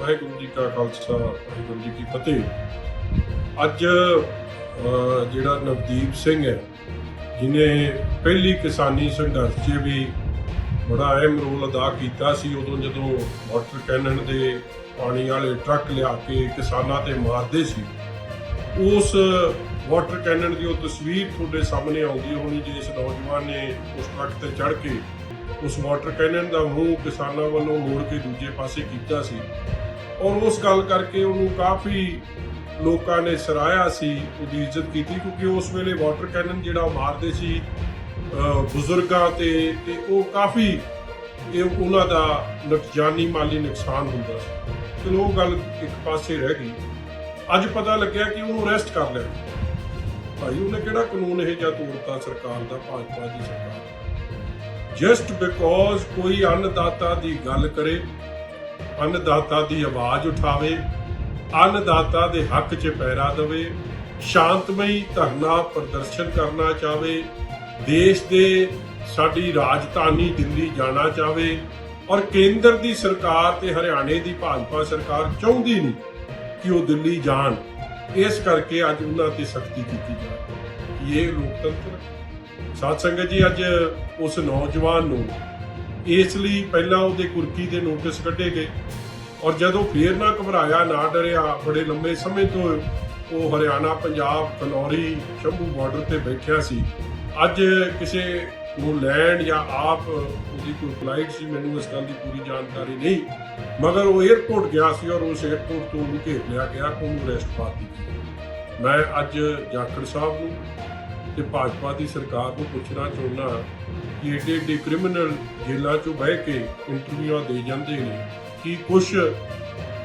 ਵਾਹਿਗੁਰੂ ਜੀ ਕਾ ਖਾਲਸਾ, ਵਾਹਿਗੁਰੂ ਜੀ ਕੀ ਫਤਿਹ। ਅੱਜ ਜਿਹੜਾ ਨਵਦੀਪ ਸਿੰਘ ਹੈ ਜਿਨੇ ਪਹਿਲੀ ਕਿਸਾਨੀ ਸੰਘਰਸ਼ 'ਚ ਵੀ ਬੜਾ ਅਹਿਮ ਰੋਲ ਅਦਾ ਕੀਤਾ ਸੀ, ਉਦੋਂ ਜਦੋਂ ਵਾਟਰ ਕੈਨਨ ਦੇ ਪਾਣੀ ਵਾਲੇ ਟਰੱਕ ਲਿਆ ਕੇ ਕਿਸਾਨਾਂ ਤੇ ਮਾਰਦੇ ਸੀ, ਉਸ ਵਾਟਰ ਕੈਨਨ ਦੀ ਉਹ ਤਸਵੀਰ ਤੁਹਾਡੇ ਸਾਹਮਣੇ ਆਉਂਦੀ ਹੋਣੀ, ਜਿਸ ਨੌਜਵਾਨ ਨੇ ਉਸ ਟਰੱਕ ਤੇ ਚੜ੍ਹ ਕੇ ਉਸ ਵਾਟਰ ਕੈਨਨ ਦਾ ਮੂੰਹ ਕਿਸਾਨਾਂ ਵੱਲੋਂ ਮੋੜ ਕੇ ਦੂਜੇ ਪਾਸੇ ਕੀਤਾ ਸੀ। ਔਰ ਉਸ ਗੱਲ ਕਰਕੇ ਉਹਨੂੰ ਕਾਫੀ ਲੋਕਾਂ ਨੇ ਸਰਾਇਆ ਸੀ, ਉਹਦੀ ਇੱਜ਼ਤ ਕੀਤੀ ਕਿਉਂਕਿ ਉਸ ਵੇਲੇ ਵਾਟਰ ਕੈਨਨ ਜਿਹੜਾ ਉਹ ਮਾਰਦੇ ਸੀ ਬਜ਼ੁਰਗਾਂ ਤੇ ਤੇ ਉਹ ਕਾਫੀ ਇਹ ਉਹਨਾਂ ਦਾ ਨੁਕਸਾਨੀ ਮਾਲੀ ਨੁਕਸਾਨ ਹੁੰਦਾ ਸੀ। ਚਲੋ, ਉਹ ਗੱਲ ਇੱਕ ਪਾਸੇ ਰਹਿ ਗਈ। ਅੱਜ ਪਤਾ ਲੱਗਿਆ ਕਿ ਉਹਨੂੰ ਅਰੈਸਟ ਕਰ ਲਿਆ ਭਾਈ, ਉਹਨੇ ਕਿਹੜਾ ਕਾਨੂੰਨ ਇਹ ਜਾਂ ਤੋੜਤਾ ਸਰਕਾਰ ਦਾ, ਭਾਜਪਾ ਦੀ ਸਰਕਾਰ ਜਸਟ ਬਿਕੋਜ਼ ਕੋਈ ਅੰਨਦਾਤਾ ਦੀ ਗੱਲ ਕਰੇ ਅੰਨਦਾਤਾ ਦੀ ਆਵਾਜ਼ ਉਠਾਵੇ, ਅੰਨਦਾਤਾ ਦੇ ਹੱਕ 'ਚ ਪੈਰਾ ਦੇਵੇ, ਸ਼ਾਂਤਮਈ ਧਰਨਾ ਪ੍ਰਦਰਸ਼ਨ ਕਰਨਾ ਚਾਵੇ, ਦੇਸ਼ ਦੇ ਸਾਡੀ ਰਾਜਧਾਨੀ ਦਿੱਲੀ ਜਾਣਾ ਚਾਵੇ ਔਰ ਕੇਂਦਰ ਦੀ ਸਰਕਾਰ ਤੇ ਹਰਿਆਣੇ ਦੀ ਭਾਜਪਾ ਸਰਕਾਰ ਚਾਹੁੰਦੀ ਨਹੀਂ ਕਿ ਉਹ ਦਿੱਲੀ ਜਾਣ ਇਸ ਕਰਕੇ ਅੱਜ ਉਹਨਾਂ ਤੇ ਸਖਤੀ ਕੀਤੀ ਜਾਵੇ ਇਹ ਲੋਕਤੰਤਰ ਹੈ। ਸਾਧ ਸੰਗਤ ਜੀ, ਅੱਜ ਉਸ ਨੌਜਵਾਨ ਨੂੰ ਇਸ ਲਈ ਪਹਿਲਾਂ ਉਹਦੇ ਕੁਰਕੀ ਦੇ ਨੋਟਿਸ ਕੱਢੇ ਗਏ। ਔਰ ਜਦੋਂ ਫੇਰ ਨਾ ਘਬਰਾਇਆ, ਨਾ ਡਰਿਆ, ਬੜੇ ਲੰਮੇ ਸਮੇਂ ਤੋਂ ਉਹ ਹਰਿਆਣਾ, ਪੰਜਾਬ, ਕਨੌਰੀ, ਸ਼ੰਭੂ ਬਾਰਡਰ ਤੇ ਬੈਠਿਆ ਸੀ। ਅੱਜ ਕਿਸੇ ਨੂੰ ਲੈਣ ਜਾਂ ਆਪ ਉਹਦੀ ਕੋਈ ਫਲਾਈਟ ਸੀ, ਮੈਨੂੰ ਇਸ ਗੱਲ ਦੀ ਪੂਰੀ ਜਾਣਕਾਰੀ ਨਹੀਂ। ਮਗਰ ਉਹ 에ਅਰਪੋਰਟ ਗਿਆ ਸੀ ਔਰ ਉਸ 에ਅਰਪੋਰਟ ਤੋਂ ਉਹਨੂੰ ਘੇਰ ਲਿਆ ਗਿਆ, ਉਹਨੂੰ ਅਰੈਸਟ ਪਾ ਦਿੱਤੀ। ਮੈਂ ਅੱਜ ਜਾਖੜ ਸਾਹਿਬ ਨੂੰ ਤੇ ਭਾਜਪਾ ਦੀ ਸਰਕਾਰ ਨੂੰ ਪੁੱਛਣਾ ਚਾਹੁੰਦਾ ਕਿ ਏਡੇ ਏਡੇ ਕ੍ਰਿਮੀਨਲ ਜੇਲ੍ਹਾਂ 'ਚੋਂ ਬਹਿ ਕੇ ਇੰਟਰਵਿਊਆਂ ਦੇ ਜਾਂਦੇ ਨੇ ਕਿ ਕੁਝ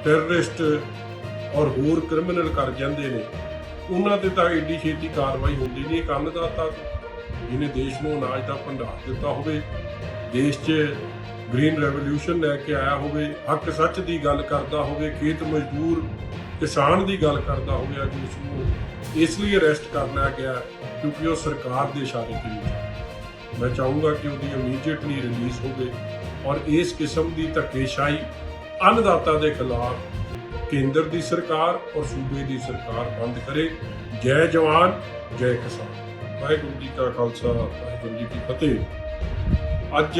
ਟੈਰਰਿਸਟ ਔਰ ਹੋਰ ਕ੍ਰਿਮੀਨਲ ਕਰ ਜਾਂਦੇ ਨੇ। ਉਹਨਾਂ ਤੇ ਤਾਂ ਏਡੀ ਛੇਤੀ ਕਾਰਵਾਈ ਹੁੰਦੀ ਨਹੀਂ ਇੱਕ ਅੰਨਦਾਤਾ ਜਿਹਨੇ ਦੇਸ਼ ਨੂੰ ਅਨਾਜ ਦਾ ਭੰਡਾਰ ਦਿੱਤਾ ਹੋਵੇ, ਦੇਸ਼ 'ਚ ਗ੍ਰੀਨ ਰੈਵੋਲੂਸ਼ਨ ਲੈ ਕੇ ਆਇਆ ਹੋਵੇ, ਹੱਕ ਸੱਚ ਦੀ ਗੱਲ ਕਰਦਾ ਹੋਵੇ, ਖੇਤ ਮਜ਼ਦੂਰ ਕਿਸਾਨ ਦੀ ਗੱਲ ਕਰਦਾ ਹੋਇਆ ਕਿ ਉਸ ਨੂੰ ਇਸ ਲਈ ਅਰੈਸਟ ਕਰ ਲਿਆ ਗਿਆ ਕਿਉਂਕਿ ਉਹ ਸਰਕਾਰ ਦੇ ਇਸ਼ਾਰੇ ਤੇ ਨਹੀਂ ਮੈਂ ਚਾਹੂੰਗਾ ਕਿ ਉਹਦੀ ਇਮੀਡੀਏਟਲੀ ਰਿਲੀਜ਼ ਹੋਵੇ ਔਰ ਇਸ ਕਿਸਮ ਦੀ ਧੱਕੇਸ਼ਾਹੀ ਅੰਨਦਾਤਾ ਦੇ ਖਿਲਾਫ ਕੇਂਦਰ ਦੀ ਸਰਕਾਰ ਔਰ ਸੂਬੇ ਦੀ ਸਰਕਾਰ ਬੰਦ ਕਰੇ। ਜੈ ਜਵਾਨ, ਜੈ ਕਿਸਾਨ। ਵਾਹਿਗੁਰੂ ਜੀ ਕਾ ਖਾਲਸਾ, ਵਾਹਿਗੁਰੂ ਜੀ ਕੀ ਫਤਿਹ। ਅੱਜ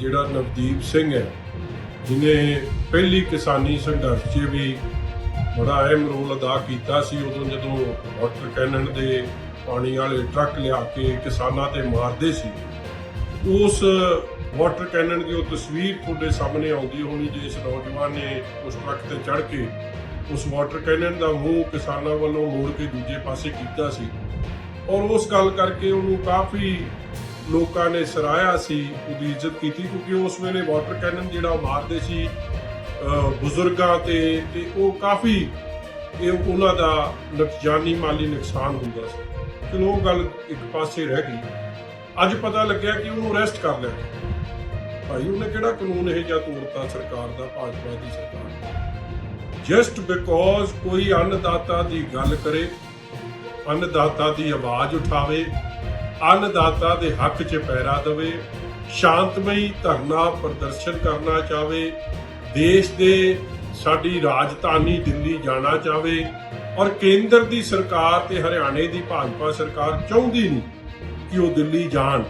ਜਿਹੜਾ ਨਵਦੀਪ ਸਿੰਘ ਹੈ ਜਿਨੇ ਪਹਿਲੀ ਕਿਸਾਨੀ ਸੰਘਰਸ਼ 'ਚ ਵੀ ਬੜਾ ਅਹਿਮ ਰੋਲ ਅਦਾ ਕੀਤਾ ਸੀ, ਉਦੋਂ ਜਦੋਂ ਵਾਟਰ ਕੈਨਨ ਦੇ ਪਾਣੀ ਵਾਲੇ ਟਰੱਕ ਲਿਆ ਕੇ ਕਿਸਾਨਾਂ ਤੇ ਮਾਰਦੇ ਸੀ, ਉਸ ਵਾਟਰ ਕੈਨਨ ਦੀ ਉਹ ਤਸਵੀਰ ਤੁਹਾਡੇ ਸਾਹਮਣੇ ਆਉਂਦੀ ਹੋਣੀ, ਜਿਸ ਨੌਜਵਾਨ ਨੇ ਉਸ ਟਰੱਕ ਤੇ ਚੜ੍ਹ ਕੇ ਉਸ ਵਾਟਰ ਕੈਨਨ ਦਾ ਮੂੰਹ ਕਿਸਾਨਾਂ ਵੱਲੋਂ ਮੋੜ ਕੇ ਦੂਜੇ ਪਾਸੇ ਕੀਤਾ ਸੀ ਔਰ ਉਸ ਗੱਲ ਕਰਕੇ ਉਹਨੂੰ ਕਾਫੀ ਲੋਕਾਂ ਨੇ ਸਰਾਇਆ ਸੀ, ਉਹਦੀ ਇੱਜ਼ਤ ਕੀਤੀ ਕਿਉਂਕਿ ਉਸ ਵੇਲੇ ਵਾਟਰ ਕੈਨਨ ਜਿਹੜਾ ਉਹ ਮਾਰਦੇ ਸੀ ਬਜ਼ੁਰਗਾਂ ਤੇ ਤੇ ਉਹ ਕਾਫੀ, ਇਹ ਉਹਨਾਂ ਦਾ ਨੁਕਸਾਨੀ ਮਾਲੀ ਨੁਕਸਾਨ ਹੁੰਦਾ ਸੀ। ਚਲੋ, ਉਹ ਗੱਲ ਇੱਕ ਪਾਸੇ ਰਹਿ ਗਈ। ਅੱਜ ਪਤਾ ਲੱਗਿਆ ਕਿ ਉਹਨੂੰ ਅਰੈਸਟ ਕਰ ਲਿਆ ਭਾਈ, ਉਹਨੇ ਕਿਹੜਾ ਕਾਨੂੰਨ ਇਹ ਜਾਂ ਤੋੜਤਾ ਸਰਕਾਰ ਦਾ, ਭਾਜਪਾ ਦੀ ਸਰਕਾਰ ਜਸਟ ਬਿਕੋਜ਼ ਕੋਈ ਅੰਨਦਾਤਾ ਦੀ ਗੱਲ ਕਰੇ, ਅੰਨਦਾਤਾ ਦੀ ਆਵਾਜ਼ ਉਠਾਵੇ ਅੰਨਦਾਤਾ ਦੇ ਹੱਕ 'ਚ ਪੈਰਾ ਦੇਵੇ, ਸ਼ਾਂਤਮਈ ਧਰਨਾ ਪ੍ਰਦਰਸ਼ਨ ਕਰਨਾ ਚਾਵੇ, ਦੇਸ਼ ਦੇ ਸਾਡੀ ਰਾਜਧਾਨੀ ਦਿੱਲੀ ਜਾਣਾ ਚਾਵੇ ਔਰ ਕੇਂਦਰ ਦੀ ਸਰਕਾਰ ਤੇ ਹਰਿਆਣੇ ਦੀ ਭਾਜਪਾ ਸਰਕਾਰ ਚਾਹੁੰਦੀ ਨਹੀਂ ਕਿ ਉਹ ਦਿੱਲੀ ਜਾਣ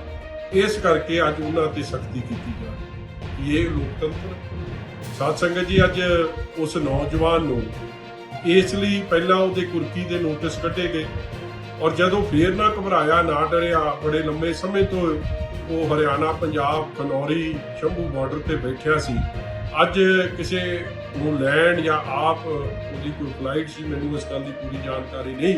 ਇਸ ਕਰਕੇ ਅੱਜ ਉਹਨਾਂ ਤੇ ਸਖਤੀ ਕੀਤੀ ਜਾਵੇ ਇਹ ਲੋਕਤੰਤਰ ਹੈ। ਸਾਧ ਸੰਗਤ ਜੀ, ਅੱਜ ਉਸ ਨੌਜਵਾਨ ਨੂੰ ਇਸ ਲਈ ਪਹਿਲਾਂ ਉਹਦੇ ਕੁਰਕੀ ਦੇ ਨੋਟਿਸ ਕੱਢੇ ਗਏ ਔਰ ਜਦੋਂ ਫੇਰ ਨਾ ਘਬਰਾਇਆ, ਨਾ ਡਰਿਆ, ਬੜੇ ਲੰਮੇ ਸਮੇਂ ਤੋਂ ਉਹ ਹਰਿਆਣਾ, ਪੰਜਾਬ, ਖਨੌਰੀ, ਸ਼ੰਭੂ ਬਾਰਡਰ ਤੇ ਬੈਠਿਆ ਸੀ। ਅੱਜ ਕਿਸੇ ਨੂੰ ਲੈਣ ਜਾਂ ਆਪ ਉਹਦੀ ਕੋਈ ਫਲਾਈਟ ਸੀ, ਮੈਨੂੰ ਇਸ ਗੱਲ ਦੀ ਪੂਰੀ ਜਾਣਕਾਰੀ ਨਹੀਂ।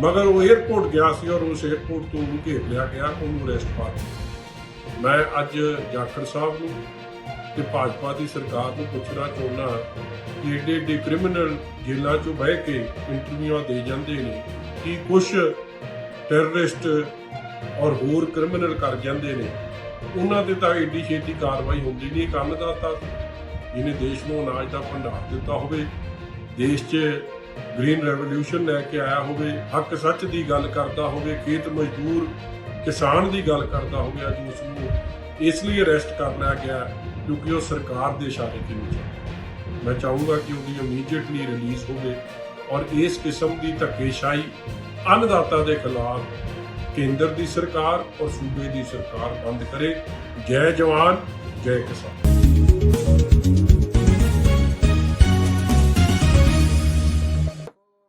ਮਗਰ ਉਹ 에ਅਰਪੋਰਟ ਗਿਆ ਸੀ ਔਰ ਉਸ 에ਅਰਪੋਰਟ ਤੋਂ ਉਹਨੂੰ ਘੇਰ ਲਿਆ ਗਿਆ, ਉਹਨੂੰ ਅਰੈਸਟ ਪਾ ਦਿੱਤਾ। ਮੈਂ ਅੱਜ ਜਾਖੜ ਸਾਹਿਬ ਨੂੰ ਤੇ ਭਾਜਪਾ ਦੀ ਸਰਕਾਰ ਨੂੰ ਪੁੱਛਣਾ ਚਾਹੁੰਦਾ ਕਿ ਏਡੇ ਏਡੇ ਕ੍ਰਿਮੀਨਲ ਜੇਲ੍ਹਾਂ 'ਚੋਂ ਬਹਿ ਕੇ ਇੰਟਰਵਿਊਆਂ ਦੇ ਜਾਂਦੇ ਨੇ। ਕਿ ਕੁਝ ਟੈਰਰਿਸਟ ਔਰ ਹੋਰ ਕ੍ਰਿਮੀਨਲ ਕਰ ਜਾਂਦੇ ਨੇ, ਉਹਨਾਂ ਤੇ ਤਾਂ ਏਡੀ ਛੇਤੀ ਕਾਰਵਾਈ ਹੁੰਦੀ ਨਹੀਂ ਇੱਕ ਅੰਨਦਾਤਾ ਜਿਹਨੇ ਦੇਸ਼ ਨੂੰ ਅਨਾਜ ਦਾ ਭੰਡਾਰ ਦਿੱਤਾ ਹੋਵੇ, ਦੇਸ਼ 'ਚ ਗ੍ਰੀਨ ਰੈਵੋਲੂਸ਼ਨ ਲੈ ਕੇ ਆਇਆ ਹੋਵੇ, ਹੱਕ ਸੱਚ ਦੀ ਗੱਲ ਕਰਦਾ ਹੋਵੇ, ਖੇਤ ਮਜ਼ਦੂਰ, ਕਿਸਾਨ ਦੀ ਗੱਲ ਕਰਦਾ ਹੋਵੇ, ਅੱਜ ਉਸ ਨੂੰ ਇਸ ਲਈ ਅਰੈਸਟ ਕਰ ਲਿਆ ਗਿਆ ਕਿਉਂਕਿ ਉਹ ਸਰਕਾਰ ਦੇ ਇਸ਼ਾਰੇ ਤੇ ਨਹੀਂ ਚੱਲਦਾ ਮੈਂ ਚਾਹੂੰਗਾ ਕਿ ਉਹਦੀ ਇਮੀਡੀਏਟਲੀ ਰਿਲੀਜ਼ ਹੋਵੇ। ਔਰ ਇਸ ਕਿਸਮ ਦੀ ਧੱਕੇਸ਼ਾਹੀ ਅੰਨਦਾਤਾ ਦੇ ਖਿਲਾਫ ਕੇਂਦਰ ਦੀ ਸਰਕਾਰ ਔਰ ਸੂਬੇ ਦੀ ਸਰਕਾਰ ਬੰਦ ਕਰੇ। ਜੈ ਜਵਾਨ, ਜੈ ਕਿਸਾਨ।